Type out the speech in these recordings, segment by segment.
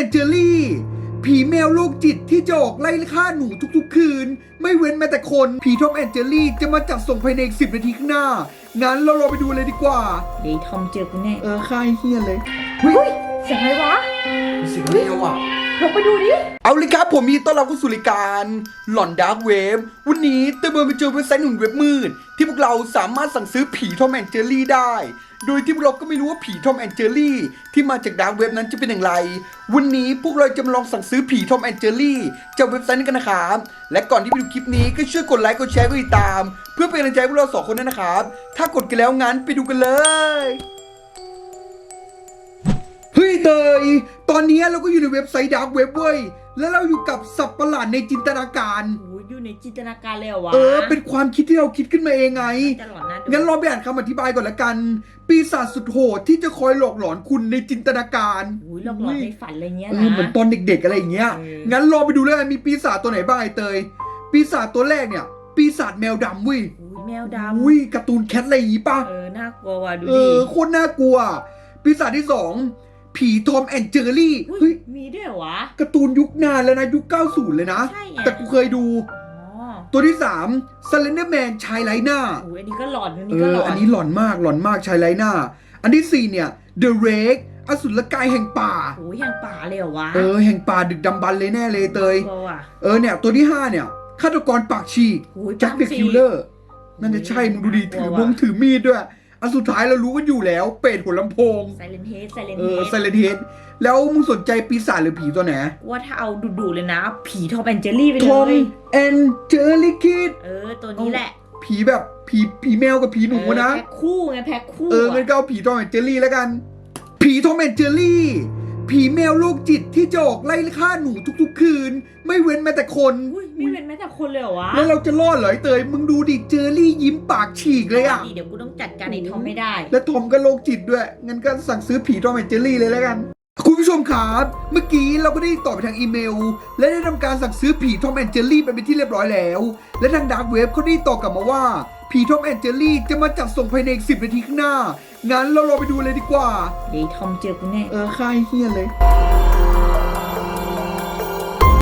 อนเจอรี่ ผีแมวโรคจิตที่จะออกไล่ฆ่าหนูทุกๆ คืน ไม่เว้นแม้แต่คน ผีทอมแอนเจอรี่จะมาจัดส่งภายในอีกสิบนาทีข้างหน้า งั้นเรารอไปดูเลยดีกว่า เดี๋ยวไอ้ทอมเจอกูแน่เออค่ายเฮียเลยเฮ้ยเสียงอะไรวะเสียงแมวอะลงไปดูดิ เอาเลยครับผมมีต้อนรับเข้าสู่รายการหลอนดาร์กเวฟวันนี้เตมเบอร์ไปเจอเว็บไซต์หนึ่งเว็บมืดที่พวกเราสามารถสั่งซื้อผีทอมแอนเจอรี่ได้ โดยที่พวกเราก็ไม่รู้ว่าผีทอมแอนเจอรี่ที่มาจากดาร์กเว็บนั้นจะเป็นอย่างไร วันนี้พวกเราจะมาลองสั่งซื้อผีทอมแอนเจอรี่จากเว็บไซต์นี้กันนะครับและก่อนที่ไปดูคลิปนี้ก็ช่วยกดไลค์กดแชร์กดติดตาม เพื่อเป็นกำลังใจให้พวกเราสองคนด้วยนะครับ ถ้ากดกันแล้วงั้นไปดูกันเลยเฮ้ยเตยตอนนี้เราก็อยู่ในเว็บไซต์ดาร์กเว็บเว้ยแล้วเราอยู่กับสัตว์ประหลาดในจินตนาการ โอ้ยอยู่ในจินตนาการเลยเหรอวะเออ เป็นความคิดที่เราคิดขึ้นมาเองไง จะหลอนนะดู งั้นเราไปอ่านคำอธิบายก่อนละกัน ปีศาจสุดโหดที่จะคอยหลอกหลอนคุณในจินตนาการโอ้ยหลอกหลอนในฝันอะไรเงี้ยเอนะอเหมือนตอนเด็กๆอะไรอย่างเงี้ยเอองั้นลองไปดูเลยมีปีศาจตัวไหนบ้างไอเตย ปีศาจตัวแรกเนี่ย ปีศาจแมวดำเว้ยโอ้ยแมวดำอุ้ยการ์ตูนแคทอะไรอย่างงี้ป่ะ เออ น่ากลัวว่ะดูเอดิอโคตรน่ากลัว ปีศาจที่สองผีทอมแอนเจอรี่อุ้เฮ้ยยมีด้วยเหรอวะการ์ตูนยุคนานแล้วนะ ยุค 90 เลยนะใช่ไงแต่กูเคยดูอ๋อ ตัวที่3 s ซเลนเดอร์แมนชายไร้หน้าโอ้ยอันนี้ก็หลอนอันเอนี้ก็หลออนอันนี้หลอนมากหลอนมากชายไร้หน้า อันที่4เนี่ย The Rake อสุรกายแห่งป่า โอ้ยอย่างป่าเลยเหรอวะเออแห่งป่าดึกดำบรรพ์เลยแน่เลยเตย กลัวว่ะ เออเนี่ยตัวที่ 5 เนี่ยฆาตกรปากฉีกโอ้ยแจ็คเดอะปากฉีกคิลเลอร์นั่นจะใช่มึงดูดิถือน่ากลัวมงว่ะถือมีดด้วย อันสุดท้ายเรารู้กันอยู่แล้ว เป็ดหัวลำโพง ไซเลนเฮดไซเลนเอเฮอดไซเลนเฮดแล้วมึงสนใจปีศาจหรือผีตัวไหนว่าถ้าเอาดุๆเลยนะ ผีทอมแอนเจอรี่ไปทเลอมย แอนเจอริคิด เออ ตัวนี้แหละผีแบบผีผีแมวกับผีหนูนะ เออแพ็คคู่ไงแพ็คคู่เอองั้นก็เอาผีทอมแอนเจอรี่แล้วกัน ผีทอมแอนเจอรี่ ผีแมวโรคจิตที่จะออกไล่ฆ่าหนูทุก ๆ คืน ไม่เว้นแม้แต่คน อุ้ยไม่เป็นแม้แต่คนเลยเหรอวะแล้วเราจะรอดเหรอไอ้เตยมึงดูดิเจอรี่ยิ้มปากฉีกเลยอะเดี๋ยวกูต้องจัดการไอ้ทอมไม่ได้ และทอมก็โรคจิตด้วยงั้นก็สั่งซื้อผีทอมแอนเจอรี่เลยแล้วกัน คุณผู้ชมครับ เมื่อกี้เราก็ได้ตอบไปทางอีเมล และได้ทำการสั่งซื้อผีทอมแอนเจอรี่ไปเป็นที่เรียบร้อยแล้ว และทางดาร์กเว็บเขาได้ตอบกลับมาว่า ผีทอมแอนเจอรี่จะมาจัดส่งภายในอีกสิบนาทีข้างหน้า งั้นเรารอไปดูเลยดีกว่า เดี๋ยวไอ้ทอมเจอกูแน่ เออค่ายเฮียเลย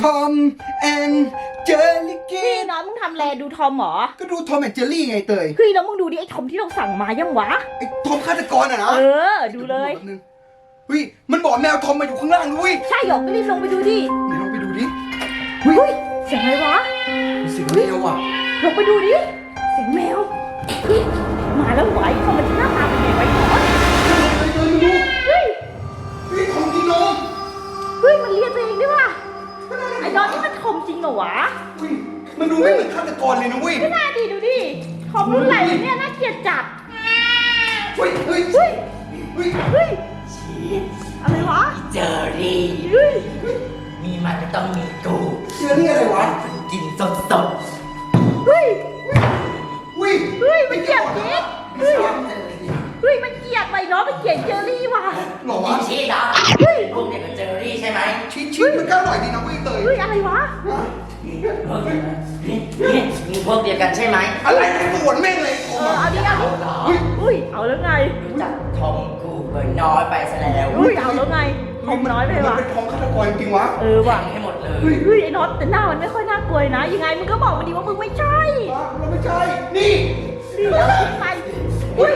ทอมแอนเจอรี่กีพี่น้องมึงทำแลดูทอมเหรอก็ดูทอมแอนเจอรี่ไงเตยเฮ้ยแล้วมึงดูดิไอ้ทอมที่เราสั่งมายังวะ ไอ้ทอมฆาตกรอะนะเออ ดูเลย แป๊บนึงเฮ้ยมันบอกแมวทอมมาอยู่ข้างล่างด้วยใช่เหรอไม่รีบลงไปดูดิไหนลองไปดูดิเฮ้ยเสียงอะไรวะเสียงแมวอะลงไปดูดิเสียงแมวเฮ้ยมาแล้วไหวทอมมันจะหน้าตาเป็นไงไวะไอ้ทอมเฮ้ยเดินมาดูเฮ้ยเฮ้ยทอมกินนมเฮ้ยมันเรียกตัวเองด้วยว่ะไอ้ดอนนี่มันทอมจริงเหรอวะเฮ้ยมันดูไม่เหมือนฆาตกรเลยนะเว้ย ไม่น่าดีดูดิทอมรุ่นไหนวะเนี่ยน่าเกลียดจัดเฮ้ยเฮ้ยเฮ้ยเฮ้ยเฮ้ยอะไรวะเจอรี่เฮ้ยมีมันก็ต้องมีกูเจอรี่อะไรวะกินสดสดเฮ้ยเฮ้ ยเฮ้ยมันเกลียดจริงเฮ้ยเฮ้ยมันเกลียดไปเนาะมันเกลียดเจอรี่ว่ะหรอกิวะนชีสเหรอเฮ้ยพวกเด็กก็เจอรี่ใช่ไหมชิ้นชิ้นมันก็อร่อยดีนะเว้ยเตยเฮ้ยอะไรวะพวกนี่นี่มีพวกเดียวกันใช่ไหมอะไรนะสวนแม่งเลยเออเอาดิเอาดิเหรอเฮ้ยเอาแล้วไงรู้จักทอมกูเบอร์น้อยไปซะแล้วเฮ้ยเอาแล้วไงทอมน้อยไปมันว่ะเป็นทอมฆาตกรจริงวะเออว่ะให้หมดเลยเฮ้ยเฮ้ยไอ้น็อตแต่หน้ามันไม่ค่อยน่า กลัวเลยนะยังไงมึงก็บอกมาดิว่ามึงไม่ใช่เราไม่ใช่ นี่นี่เอาคิดไปเฮ้ย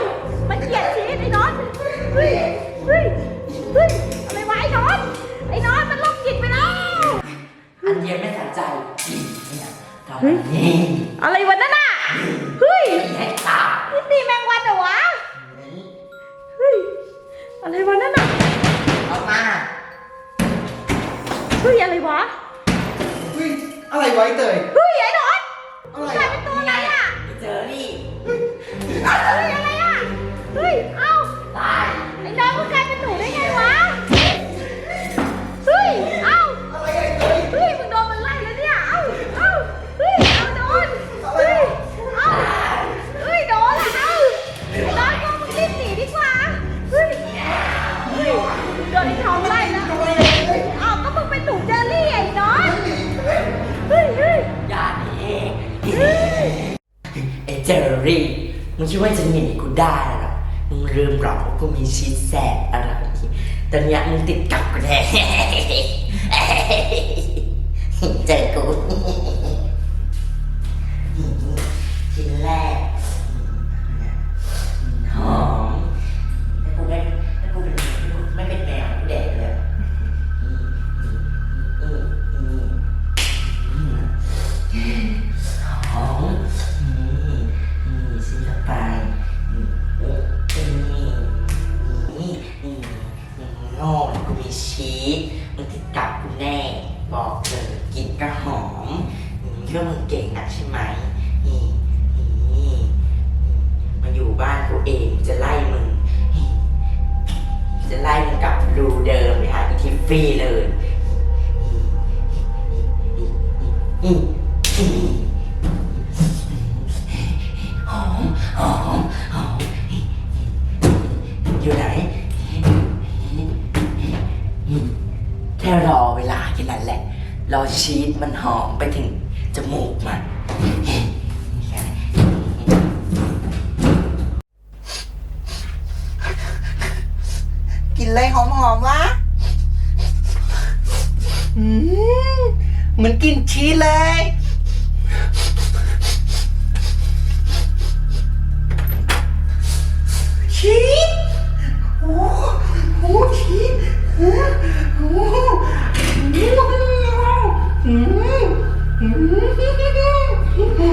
มันเกลียดชีสไอ้น็อตเฮ้ยเฮ้ยเฮ้ยอะไรวะไอ้น็อตไอ้น็อตมันโรคจิตไปแล้วอันเดียวไม่สนใจนี่เนี่ยตอนนี้อะไรวะนั่นน่ะเฮ้ยตีให้ตายนี่ตีแมงวันเหรอวะเฮ้ยอะไรวะนั่นน่ะออกมาเฮ้ยอะไรวะเฮ้ย อะไรไวะไอ้เตย เฮ้ยไอ้น็อตอะไรกลายอะเป็นตัวอะไรอะเจอรี่เฮ้ยอะไรอะ เฮ้ย เอ้าตาย เจอรี่ มึงคิดว่าจะหนีกูได้เหรอ มึงลืมหรอกว่ากูมีชีสแสบอะไรตอนเนี้ยมึงติดกับกูแน่ บอกเลยกินก็หอมอืมคิดว่ามึงเก่งนักใช่ไหมนี่นี่มาอยู่บ้านกูเองจะไล่มึงจะไล่มึงกลับรูเดิมไปหาอีทิฟฟี่เลยอืมอื มันหอมไปถึงจมูกมัน กินอะไรหอมๆวะอืมเหมือนกินชีสเลย ชีส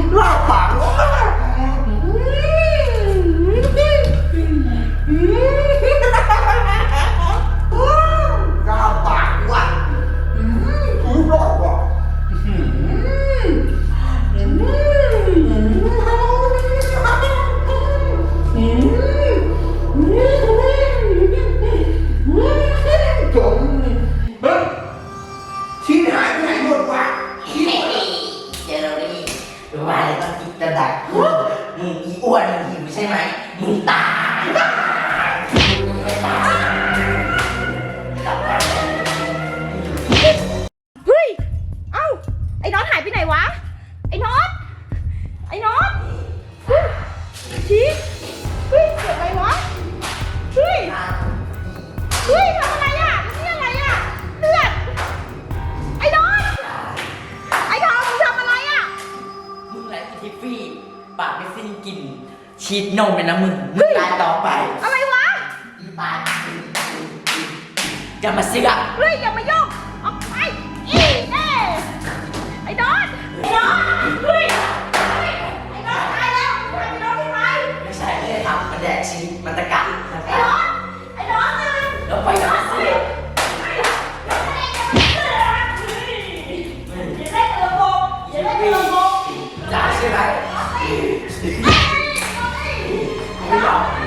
มล จะต้องกินกระดักมึงอีอ้วนมึงหิวใช่ไหมมึงตายมึงไม่ตายเฮ้ย เอ้า ไอ้น็อตหายไปไหนวะ ไอ้น็อต ไอ้น็อตเฮ้ยชี้ สิ้นกลินชีดนมเลยนะมึงมึงตายต่อไปอะไรวะอีตานอย่ามาเสือกเฮ้ยอย่ามายุ่งออกไปอีเน่ไอ้ดอนไอ้น็อตเฮ้ยเฮ้ยไอ้ดอนตายแล้วไอ้ดอนที่ไหนไม่ใช่ไม่ได้ทำมันแดกชีสมันตะกะ ไ